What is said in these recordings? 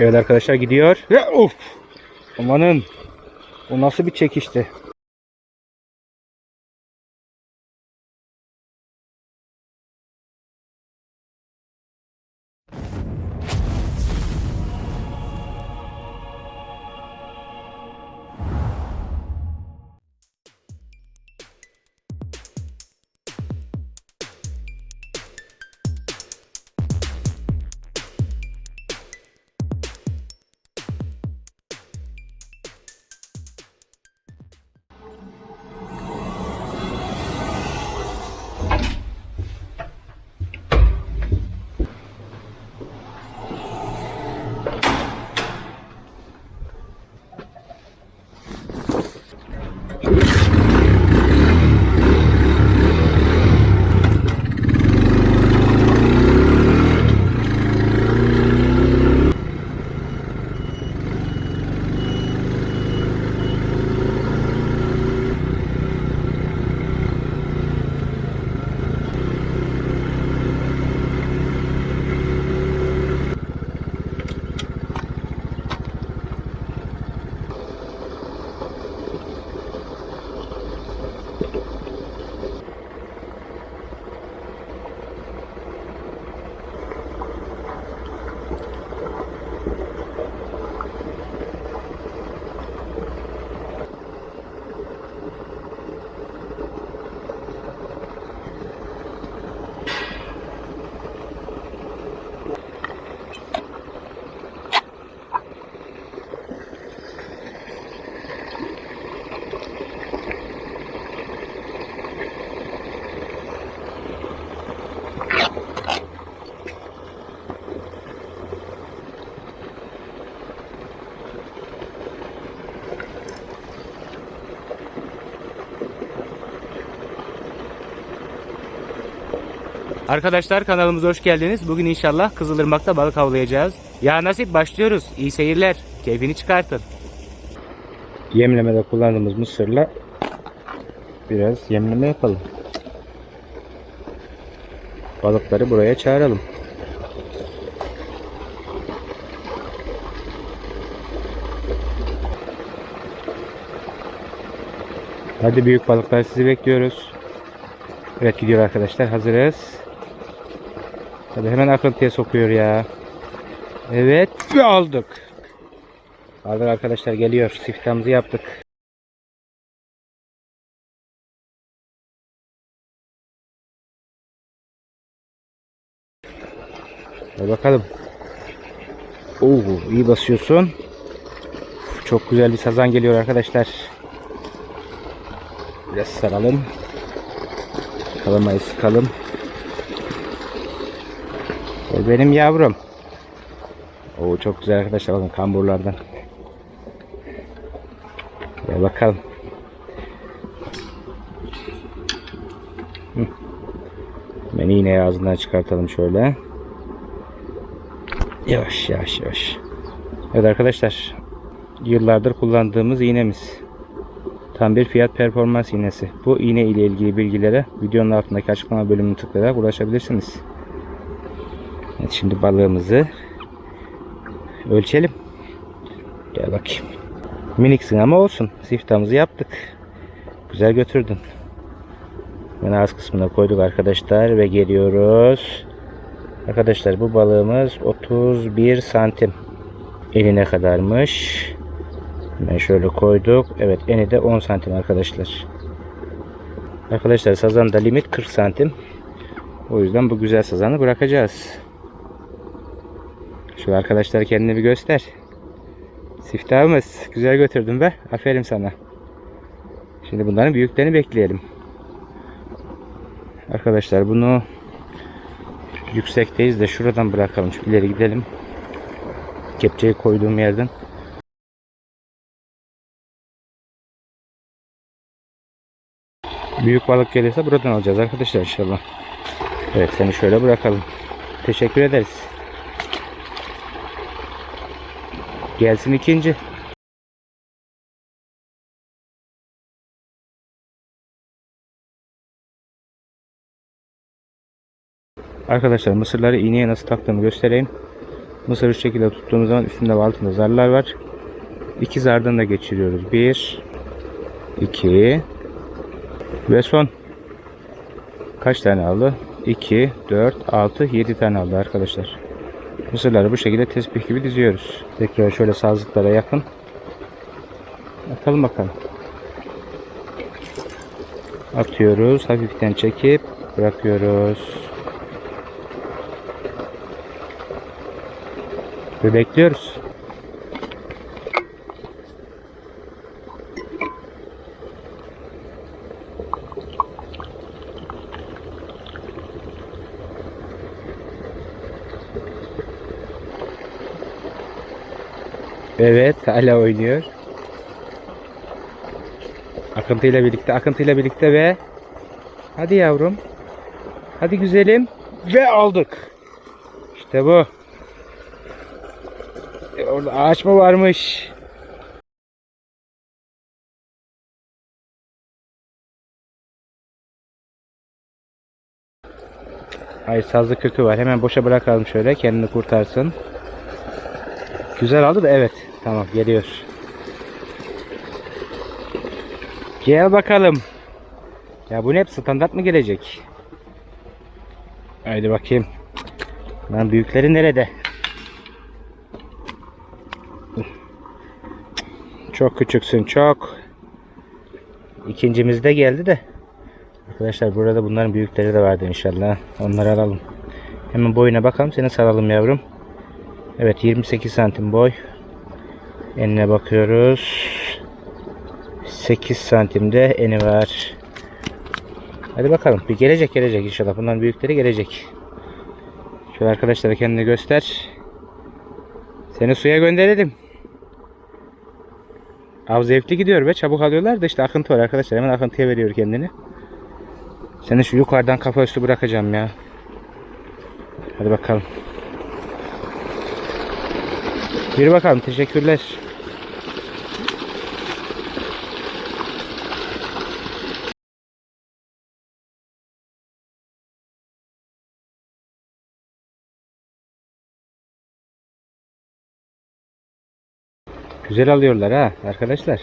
Evet arkadaşlar gidiyor. Of. Amanın. O nasıl bir çekişti? Arkadaşlar kanalımıza hoş geldiniz. Bugün inşallah Kızılırmak'ta balık avlayacağız. Ya nasip başlıyoruz. İyi seyirler. Keyfini çıkartın. Yemlemede kullandığımız mısırla biraz yemleme yapalım. Balıkları buraya çağıralım. Hadi büyük balıklar sizi bekliyoruz. Evet gidiyor arkadaşlar. Hazırız. Hadi hemen akıntıya sokuyor ya. Evet ve aldık. Aldık arkadaşlar geliyor. Siftahımızı yaptık. Hadi bakalım. Oo, iyi basıyorsun. Çok güzel bir sazan geliyor arkadaşlar. Biraz saralım. Kalamayı sıkalım. O benim yavrum. Oo çok güzel arkadaşlar bakın kamburlardan. Gel bakalım. Beni yine ağzından çıkartalım şöyle. Yavaş yavaş yavaş. Evet arkadaşlar. Yıllardır kullandığımız iğnemiz. Tam bir fiyat performans iğnesi. Bu iğne ile ilgili bilgilere videonun altındaki açıklama bölümünü tıklayarak ulaşabilirsiniz. Evet şimdi balığımızı ölçelim. Gel bakayım. Miniksin ama olsun. Siftahımızı yaptık. Güzel götürdün. Ben ağız kısmına koyduk arkadaşlar ve geliyoruz. Arkadaşlar bu balığımız 31 santim. Eline kadarmış. Ben şöyle koyduk. Evet eni de 10 santim arkadaşlar. Arkadaşlar sazanda limit 40 santim. O yüzden bu güzel sazanı bırakacağız. Şu arkadaşlar kendini bir göster. Siftahımız güzel götürdün be. Aferin sana. Şimdi bunların büyüklerini bekleyelim. Arkadaşlar bunu yüksekteyiz de şuradan bırakalım. Şu ileri gidelim. Kepçeyi koyduğum yerden. Büyük balık gelirse buradan alacağız arkadaşlar inşallah. Evet seni şöyle bırakalım. Teşekkür ederiz. Gelsin ikinci. Arkadaşlar mısırları iğneye nasıl taktığımı göstereyim. Mısır şu şekilde tuttuğumuz zaman üstünde ve altında zarlar var. İki zardan da geçiriyoruz. Bir, iki ve son. Kaç tane aldı? 2, 4, 6, 7 tane aldı arkadaşlar. Mısırları bu şekilde tesbih gibi diziyoruz. Tekrar şöyle sazlıklara yakın. Atalım bakalım. Atıyoruz. Hafiften çekip bırakıyoruz. Ve bekliyoruz. Evet, hala oynuyor. Akıntıyla birlikte, akıntıyla birlikte ve hadi yavrum. Hadi güzelim ve aldık. İşte bu. E, orada ağaç mı varmış? Hayır sazlı kökü var. Hemen boşa bırakalım şöyle kendini kurtarsın. Güzel aldı da evet. Tamam geliyor. Gel bakalım. Ya bu ne hep standart mı gelecek? Haydi bakayım. Lan büyükleri nerede? Çok küçüksün çok. İkincimiz de geldi de. Arkadaşlar burada bunların büyükleri de vardı inşallah. Onları alalım. Hemen boyuna bakalım. Seni saralım yavrum. Evet 28 santim boy. Enine bakıyoruz. 8 santimde eni var. Hadi bakalım. Bir gelecek gelecek inşallah. Bunların büyükleri gelecek. Şöyle arkadaşlara kendini göster. Seni suya gönderelim. Av zevkli gidiyor ve çabuk alıyorlar da işte akıntı var arkadaşlar. Hemen akıntıya veriyor kendini. Seni şu yukarıdan kafa üstü bırakacağım ya. Hadi bakalım. Yürü bakalım. Teşekkürler. Güzel alıyorlar ha arkadaşlar.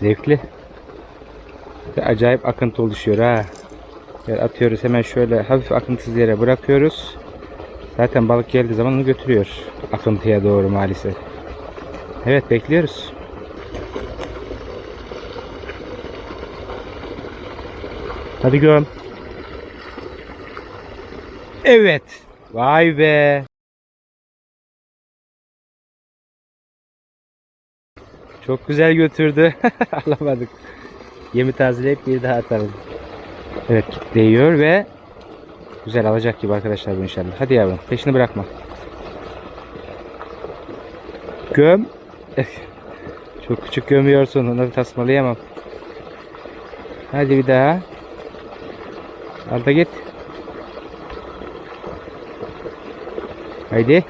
Zevkli. Ve acayip akıntı oluşuyor ha. Yani atıyoruz hemen şöyle hafif akıntısız yere bırakıyoruz. Zaten balık geldiği zaman onu götürüyor. Akıntıya doğru maalesef. Evet bekliyoruz. Hadi göm. Evet. Vay be. Çok güzel götürdü. Alamadık. Yemi tazeleyip bir daha atalım. Evet değiyor ve güzel alacak gibi arkadaşlar bu inşallah. Hadi yavrum peşini bırakma. Göm. Çok küçük gömüyorsun. Onları tasmalayamam. Hadi bir daha. Al da git. Haydi.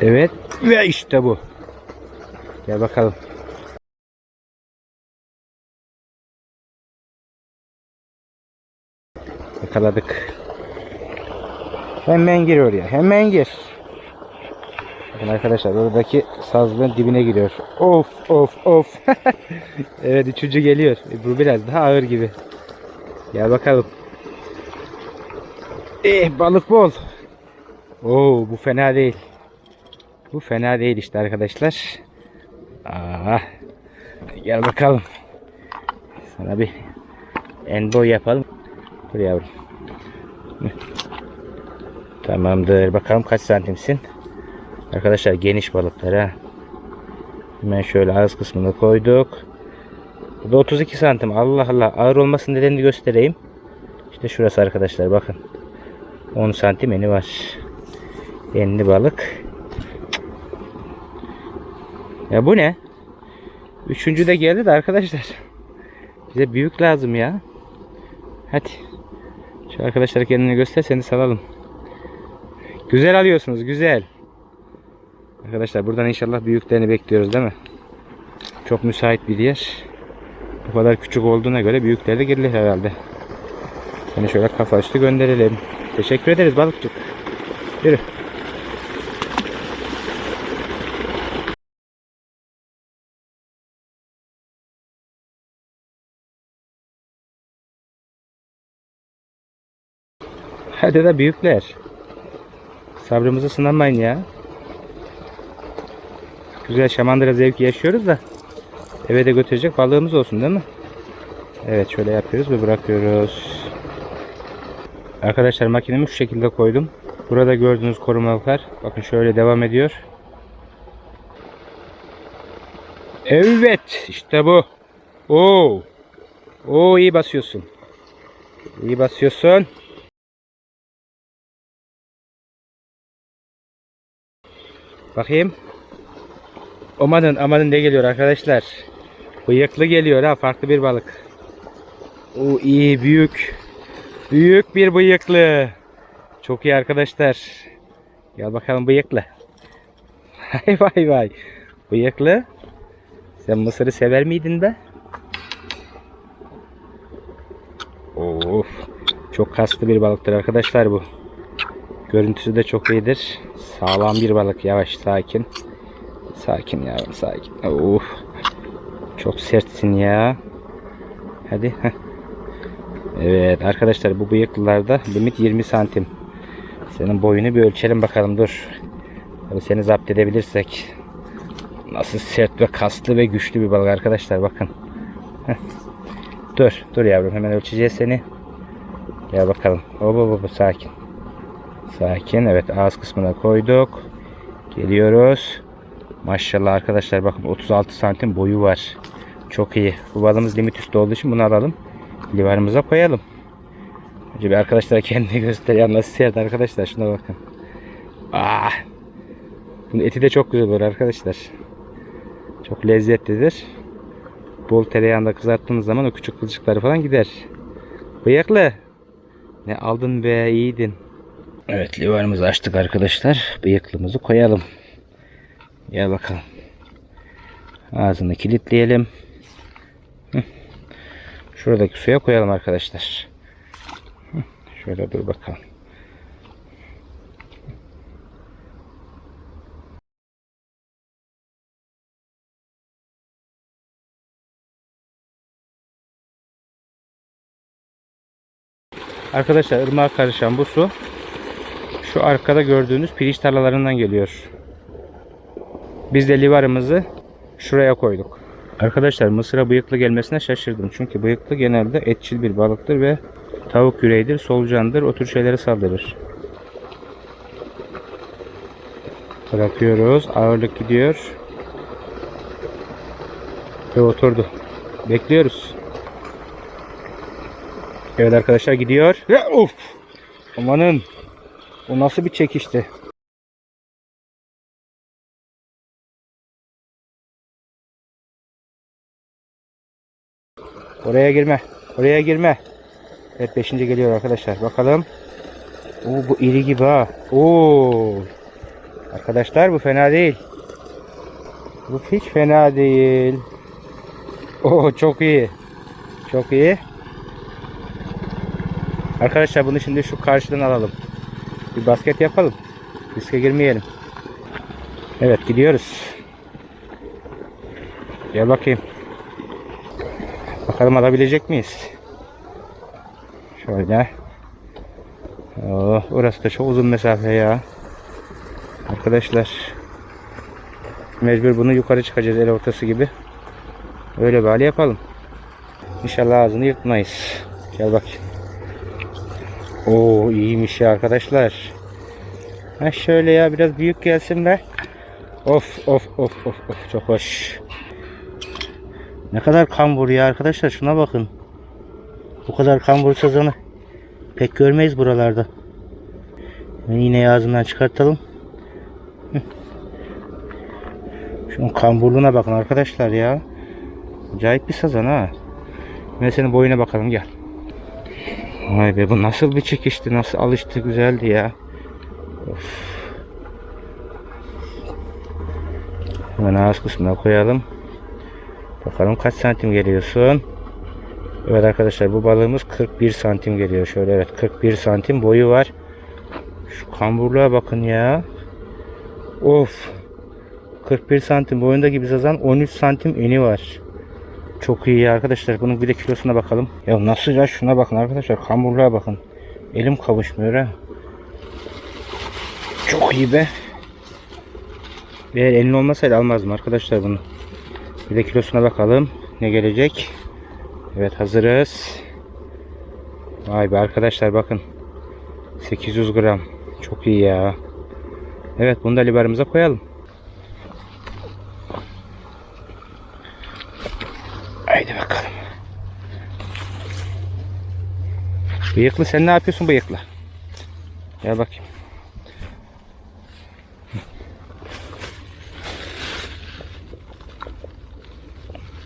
Evet. Ve işte bu. Gel bakalım. Yakaladık. Hemen gir oraya. Hemen gir. Bakın arkadaşlar oradaki sazlığın dibine giriyor. Of of of. evet üçüncü geliyor. E, bu biraz daha ağır gibi. Gel bakalım. Eh balık bol. Oo bu fena değil. Bu fena değil işte arkadaşlar. Aa, gel bakalım. Sana bir enboy yapalım. Dur yavrum. Tamamdır. Bakalım kaç santimsin. Arkadaşlar geniş balıklar ha. Hemen şöyle ağız kısmını koyduk. Bu da 32 santim. Allah Allah. Ağır olmasının nedenini göstereyim. İşte şurası arkadaşlar bakın. 10 santim eni var. Enli balık. Ya bu ne? Üçüncü de geldi de arkadaşlar. Bize büyük lazım ya. Hadi. Şu arkadaşlar kendini göster seni salalım. Güzel alıyorsunuz güzel. Arkadaşlar buradan inşallah büyüklerini bekliyoruz değil mi? Çok müsait bir yer. Bu kadar küçük olduğuna göre büyükleri de gelir herhalde. Seni şöyle kafa üstü gönderelim. Teşekkür ederiz balıkçık. Yürü. Hadi de büyükler. Sabrımızı sınamayın ya. Güzel şamandıra zevki yaşıyoruz da eve de götürecek balığımız olsun değil mi? Evet şöyle yapıyoruz ve bırakıyoruz. Arkadaşlar makinemi şu şekilde koydum. Burada gördüğünüz korumalıklar bakın şöyle devam ediyor. Evet işte bu. Oo. Oo iyi basıyorsun. İyi basıyorsun. Bakayım. Amanın amanın ne geliyor arkadaşlar. Bıyıklı geliyor ha farklı bir balık. O iyi büyük. Büyük bir bıyıklı. Çok iyi arkadaşlar. Gel bakalım bıyıklı. Vay vay vay. Bıyıklı. Sen mısırı sever miydin be? Of. Çok kaslı bir balıktır arkadaşlar bu. Görüntüsü de çok iyidir. Sağlam bir balık. Yavaş sakin. Sakin yavrum sakin. Of. Çok sertsin ya. Hadi. Evet arkadaşlar bu bıyıklılarda limit 20 santim. Senin boyunu bir ölçelim bakalım dur. Tabii seni zapt edebilirsek. Nasıl sert ve kaslı ve güçlü bir balık arkadaşlar bakın. Dur dur yavrum hemen ölçeceğiz seni. Gel bakalım. Hop hop sakin. Sakin. Evet ağız kısmına koyduk. Geliyoruz. Maşallah arkadaşlar bakın 36 santim boyu var. Çok iyi. Bu balımız limit üstü olduğu için bunu alalım. Livarımıza koyalım. Önce bir arkadaşlar kendini göster. Nasıl sert arkadaşlar şuna bakın. Ah. Bunun eti de çok güzel olur arkadaşlar. Çok lezzetlidir. Bol tereyağında kızarttığınız zaman o küçük kılçıkları falan gider. Bıyıklı. Ne aldın be iyiydin. Evet livarımızı açtık arkadaşlar. Bıyıklımızı koyalım. Gel bakalım. Ağzını kilitleyelim. Şuradaki suya koyalım arkadaşlar. Şöyle dur bakalım. Arkadaşlar ırmağa karışan bu su şu arkada gördüğünüz pirinç tarlalarından geliyor. Biz de livarımızı şuraya koyduk. Arkadaşlar mısıra bıyıklı gelmesine şaşırdım. Çünkü bıyıklı genelde etçil bir balıktır ve tavuk yüreğidir, solucandır. O tür şeyleri saldırır. Bırakıyoruz. Ağırlık gidiyor. Ve oturdu. Bekliyoruz. Evet arkadaşlar gidiyor. Ve of! Amanın. O nasıl bir çekişti? Oraya girme. Oraya girme. Evet 5. geliyor arkadaşlar. Bakalım. Oo, bu iri gibi ha. Oo. Arkadaşlar bu fena değil. Bu hiç fena değil. Oo çok iyi. Çok iyi. Arkadaşlar bunu şimdi şu karşıdan alalım. Bir basket yapalım. Riske girmeyelim. Evet gidiyoruz. Gel bakayım. Bakalım alabilecek miyiz? Şöyle. Oh, orası da çok uzun mesafe ya. Arkadaşlar. Mecbur bunu yukarı çıkacağız el ortası gibi. Öyle böyle yapalım. İnşallah ağzını yırtmayız. Gel bak. Oo iyiymiş ya arkadaşlar. Ha şöyle ya biraz büyük gelsin be. Of of of of of çok hoş. Ne kadar kambur ya arkadaşlar şuna bakın. Bu kadar kambur sazanı pek görmeyiz buralarda. Yine ağzından çıkartalım. Şunun kamburluğuna bakın arkadaşlar ya. Acayip bir sazan ha. Ben senin boyuna bakalım gel. Vay be bu nasıl bir çekişti nasıl alıştı güzeldi ya. Of. Hemen ağız kısmına koyalım. Bakalım kaç santim geliyorsun. Evet arkadaşlar bu balığımız 41 santim geliyor. Şöyle evet 41 santim boyu var. Şu kamburluğa bakın ya. Of. 41 santim boyundaki bir sazan 13 santim eni var. Çok iyi arkadaşlar. Bunun bir de kilosuna bakalım. Ya nasıl ya şuna bakın arkadaşlar. Kamburluğa bakın. Elim kavuşmuyor ha. Çok iyi be. Eğer elin olmasaydı almazdım arkadaşlar bunu. Bir de kilosuna bakalım. Ne gelecek? Evet hazırız. Vay be arkadaşlar bakın. 800 gram. Çok iyi ya. Evet bunu da liberimize koyalım. Haydi bakalım. Bıyıklı sen ne yapıyorsun bıyıklı? Gel bakayım.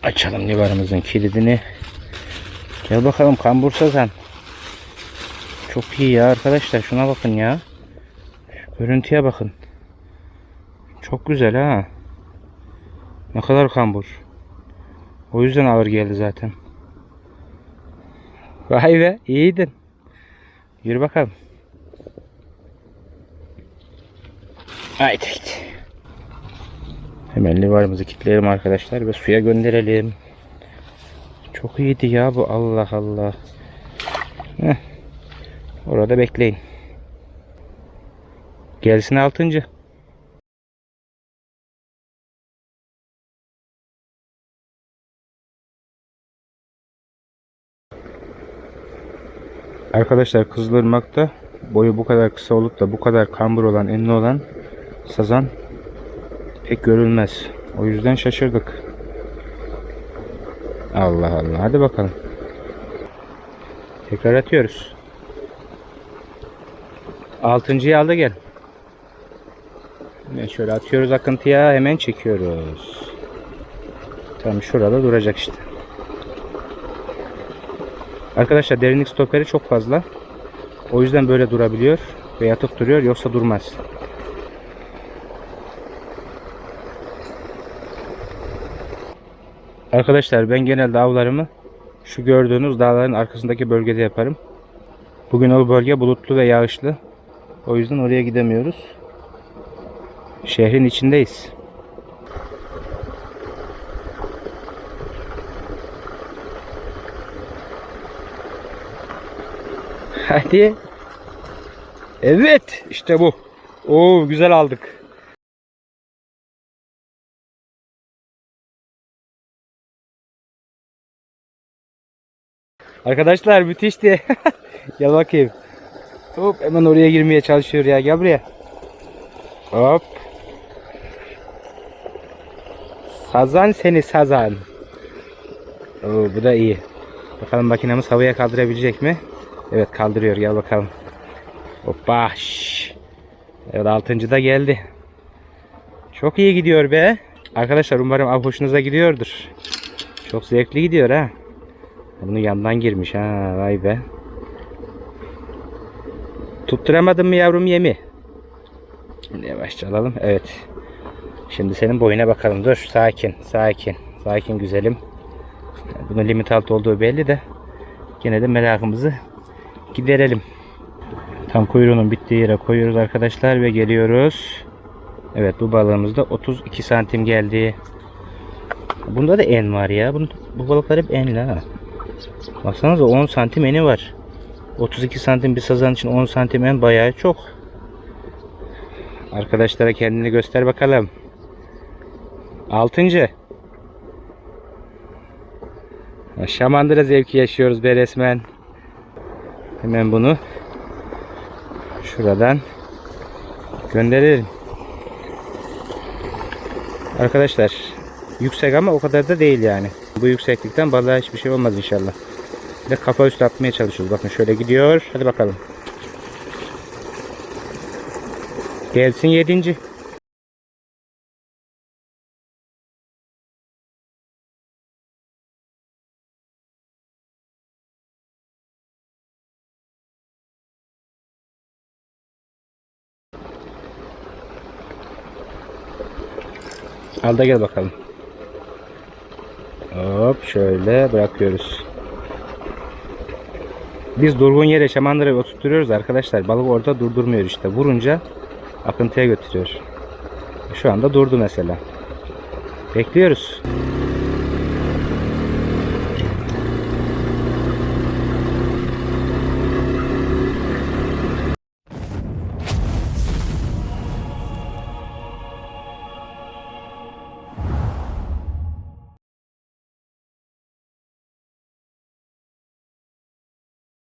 Açalım livarımızın kilidini. Gel bakalım kambur sazan. Çok iyi ya arkadaşlar. Şuna bakın ya. Şu görüntüye bakın. Çok güzel ha. Ne kadar kambur. O yüzden ağır geldi zaten. Vay be iyiydin. Yürü bakalım. Haydi haydi. Hemen livarımızı kilitleyelim arkadaşlar ve suya gönderelim. Çok iyiydi ya bu Allah Allah. Heh. Orada bekleyin. Gelsin altıncı. Arkadaşlar Kızılırmak'ta boyu bu kadar kısa olup da bu kadar kambur olan, enli olan sazan pek görülmez. O yüzden şaşırdık. Allah Allah. Hadi bakalım. Tekrar atıyoruz. Altıncıyı aldı gel. Hemen şöyle atıyoruz akıntıya hemen çekiyoruz. Tam şurada duracak işte. Arkadaşlar derinlik stoperi çok fazla. O yüzden böyle durabiliyor ve yatıp duruyor yoksa durmaz. Arkadaşlar ben genelde avlarımı şu gördüğünüz dağların arkasındaki bölgede yaparım. Bugün o bölge bulutlu ve yağışlı. O yüzden oraya gidemiyoruz. Şehrin içindeyiz. Hadi. Evet, işte bu. Oo, güzel aldık. Arkadaşlar müthişti. Gel bakayım. Hop hemen oraya girmeye çalışıyor ya. Gel buraya. Hop. Sazan seni sazan. Oo, bu da iyi. Bakalım makinemiz havaya kaldırabilecek mi? Evet kaldırıyor. Gel bakalım. Hoppa. Evet altıncı da geldi. Çok iyi gidiyor be. Arkadaşlar umarım av hoşunuza gidiyordur. Çok zevkli gidiyor ha. Bunu yandan girmiş ha vay be. Tutturamadın mı yavrum yemi? Yavaşça alalım. Evet. Şimdi senin boyuna bakalım. Dur sakin sakin. Sakin güzelim. Bunun limit altı olduğu belli de. Yine de merakımızı giderelim. Tam kuyruğunun bittiği yere koyuyoruz arkadaşlar ve geliyoruz. Evet bu balığımızda 32 santim geldi. Bunda da en var ya. Bunun, bu balıklar hep enli ha. Baksanıza 10 santim eni var. 32 santim bir sazan için 10 santim en bayağı çok. Arkadaşlara kendini göster bakalım. Altıncı. Şamandıra zevki yaşıyoruz be resmen. Hemen bunu şuradan gönderelim. Arkadaşlar yüksek ama o kadar da değil yani. Bu yükseklikten balığa hiçbir şey olmaz inşallah. Bir de kafa üstü atmaya çalışıyoruz. Bakın şöyle gidiyor. Hadi bakalım. Gelsin yedinci. Al da gel bakalım. Hop şöyle bırakıyoruz. Biz durgun yere şamandırayı oturtuyoruz arkadaşlar. Balık orada durdurmuyor işte. Vurunca akıntıya götürüyor. Şu anda durdu mesela. Bekliyoruz.